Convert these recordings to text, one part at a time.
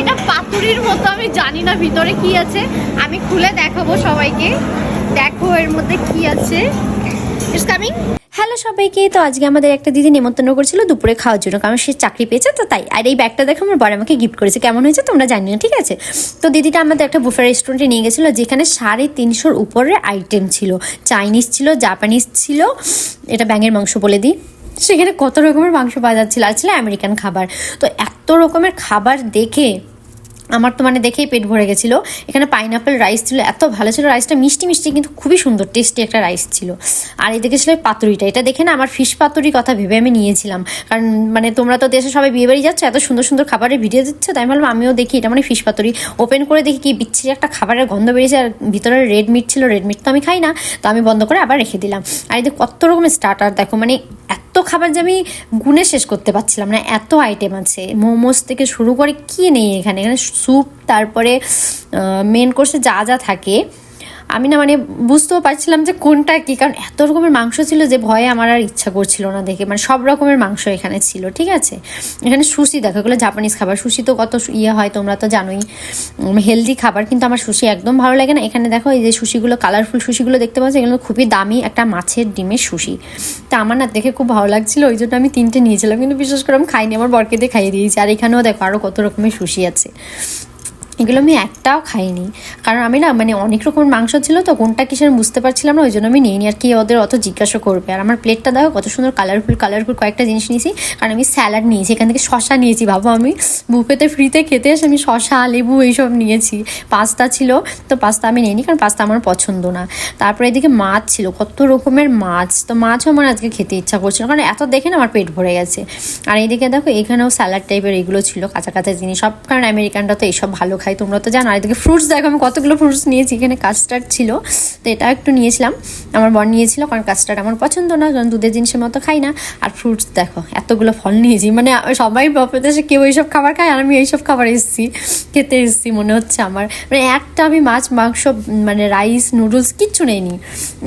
এটা পাতুরির মতো আমি জানি না ভিতরে কি আছে। আমি খুলে দেখাবো সবাইকে। দেখো এর মধ্যে কি আছে। কামিং হ্যালো সবাইকে, তো আজকে আমাদের একটা দিদি নিমন্ত্রণ করেছিল দুপুরে খাওয়ার জন্য, কারণ সে চাকরি পেয়েছে, তো তাই। আর এই ব্যাগটা দেখো, আমার বড় আমাকে গিফট করেছে। কেমন হয়েছে তোমরা জানি না ঠিক আছে? তো দিদিটা আমাদের একটা বুফে রেস্টুরেন্টে নিয়ে গেছিল, যেখানে সাড়ে তিনশোর উপরে আইটেম ছিল। চাইনিজ ছিল জাপানিজ ছিল, এটা ব্যাঙের মাংস বলে দিই। সেখানে কত রকমের মাংস পাওয়া যাচ্ছিল, আর ছিল আমেরিকান খাবার। তো এত রকমের খাবার দেখে আমার তো মানে দেখেই পেট ভরে গেছিল। এখানে পাইনাপেল রাইস ছিল, এত ভালো ছিল। রাইসটা মিষ্টি মিষ্টি কিন্তু খুবই সুন্দর টেস্টি একটা রাইস ছিল। আর এদিকে ছিল পাতুরিটা। এটা দেখে না আমার ফিশ পাতুরি কথা ভেবে আমি নিয়েছিলাম। কারণ মানে তোমরা তো দেশে সবাই বিয়ে বাড়ি যাচ্ছ, এত সুন্দর সুন্দর খাবারের ভিডিও দিচ্ছ, তাই ভাবলাম আমিও দেখি এটা মানে ফিশ পাতুরি। ওপেন করে দেখি কি বিচ্ছিরি একটা খাবারের গন্ধ বেরিয়েছে, আর ভিতরে রেড মিট ছিল রেড মিট তো আমি খাই না। তো আমি বন্ধ করে আবার রেখে দিলাম। আর এদিকে কত রকমের স্টার্টার দেখো মানে এত খাবার যে আমি গুনে শেষ করতে পারছিলাম না, এত আইটেম আছে। মোমোস থেকে শুরু করে কী নেই এখানে? এখানে স্যুপ তারপরে মেন কোর্সে যা যা থাকে। আমি না মানে বুঝতেও পারছিলাম যে কোনটা কি, কারণ এত রকমের মাংস ছিল যে ভয়ে আমার আর ইচ্ছা করছিল না দেখে। মানে সব রকমের মাংস এখানে ছিল, ঠিক আছে? এখানে সুশি, দেখো এগুলো জাপানিজ খাবার। সুশি তো কত ইয়ে হয়, তোমরা তো জানোই। হেলদি খাবার, কিন্তু আমার সুশি একদম ভালো লাগে না। এখানে দেখো এই যে সুশিগুলো কালারফুল সুশিগুলো দেখতে পাচ্ছ, এগুলো খুবই দামি একটা মাছের ডিমের সুশি। তা আমার না দেখে খুব ভালো লাগছিল, ওই জন্য আমি তিনটে নিয়েছিলাম, কিন্তু বিশেষ করে আমি খাইনি, আমার বরকে দিয়ে খাইয়ে দিয়েছি। আর এখানেও দেখো আরও কত রকমের সুশি আছে। এগুলো আমি একটাও খাইনি। কারণ আমি না মানে অনেক রকমের মাংস ছিল তো, কোনটা কিসের বুঝতে পারছিলাম না ওই জন্য আমি নিইনি। আর কি ওদের অত জিজ্ঞাসা করবে? আর আমার প্লেটটা দেখো, কত সুন্দর কালারফুল কালারফুল কয়েকটা জিনিস নিয়েছি। কারণ আমি স্যালাড নিয়েছি, এখান থেকে শশা নিয়েছি, ভাবো আমি। বুফেতে ফ্রিতে খেতে এসে আমি শশা লেবু এইসব নিয়েছি। পাস্তা ছিল, তো পাস্তা আমি নিইনি, কারণ পাস্তা আমার পছন্দ না। তারপরে এদিকে মাছ ছিল, কত রকমের মাছ। তো মাছও আমার আজকে খেতে ইচ্ছা করছিল, কারণ এত দেখে না আমার পেট ভরে গেছে। আর এইদিকে দেখো, এখানেও স্যালাড টাইপের এগুলো ছিল, কাঁচা কাঁচা জিনিস, সব, কারণ আমেরিকানরা তো এইসব ভালো খায়। তোমরা তো জানো। আর এদিকে ফ্রুটস দেখো, আমি কতগুলো ফ্রুটস নিয়েছি, এখানে কাস্টার্ড ছিল, তো এটা একটু নিয়েছিলাম। আমার বর নিয়েছিল, কারণ কাস্টার্ড আমার পছন্দ না, কারণ দুধের জিনিসের মতো খাই না। আর ফ্রুটস দেখো, এতগুলো ফল নিয়েছি মানে সবাই এসে কেউ এইসব খাবার খায়, আর আমি এইসব খাবার এসেছি, খেতে এসেছি, মনে হচ্ছে আমার। মানে একটা আমি মাছ, মাংস মানে রাইস নুডলস কিচ্ছু নেইনি।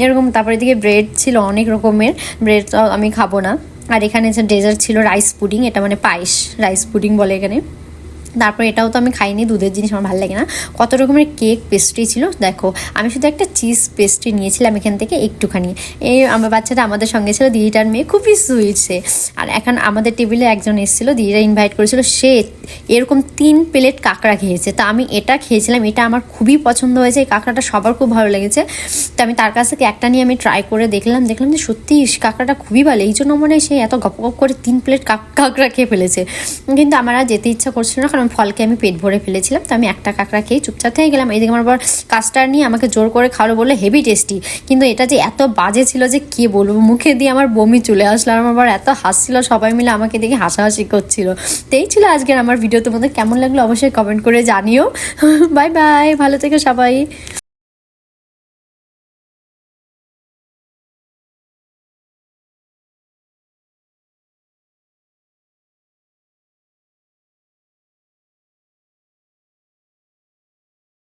এরকম, তারপরে এদিকে ব্রেড ছিল অনেক রকমের ব্রেড তো আমি খাব না। আর এখানে যে ডেজার্ট ছিল রাইস পুডিং এটা মানে পায়েস রাইস পুডিং বলে এখানে। তারপর এটাও তো আমি খাইনি, দুধের জিনিস আমার ভালো লাগে না। কত রকমের কেক পেস্ট্রি ছিল, দেখো। আমি শুধু একটা চিজ পেস্ট্রি নিয়েছিলাম এখান থেকে একটুখানি। এই আমার বাচ্চাটা আমাদের সঙ্গে ছিল দিদিটার মেয়ে খুবই সুইট সে। আর এখন আমাদের টেবিলে একজন এসেছিল দিদিরা ইনভাইট করেছিল, সে এরকম তিন প্লেট কাঁকড়া খেয়েছে। তা আমি এটা খেয়েছিলাম, এটা আমার খুবই পছন্দ হয়েছে, এই কাঁকড়াটা সবার খুব ভালো লেগেছে। তো আমি তার কাছ থেকে একটা নিয়ে আমি ট্রাই করে দেখলাম দেখলাম যে সত্যি কাঁকড়াটা খুবই ভালো। এই জন্য মনে হয় সে এত গপ গপ করে তিন প্লেট কাঁকড়া খেয়ে ফেলেছে। কিন্তু আমার আর যেতে ইচ্ছা করছিল না কারণ ফলকে আমি পেট ভরে ফেলেছিলাম, তো আমি একটা কাঁকড়া খেয়ে চুপচাপ থেকে গেলাম। এইদিকে আমার আবার কাস্টার নিয়ে আমাকে জোর করে খাওয়ালো বলে হেভি টেস্টি। কিন্তু এটা যে এত বাজে ছিল যে কি বলব, মুখে দিয়ে আমার বমি চলে আসলো। আমার আবার এত হাসছিল, সবাই মিলে আমাকে দেখে হাসাহাসি করছিল। তো এই ছিল আজকের আমার ভিডিও তোমাদের কেমন লাগল অবশ্যই কমেন্ট করে জানিও। বাই বাই, ভালো থেকো সবাই।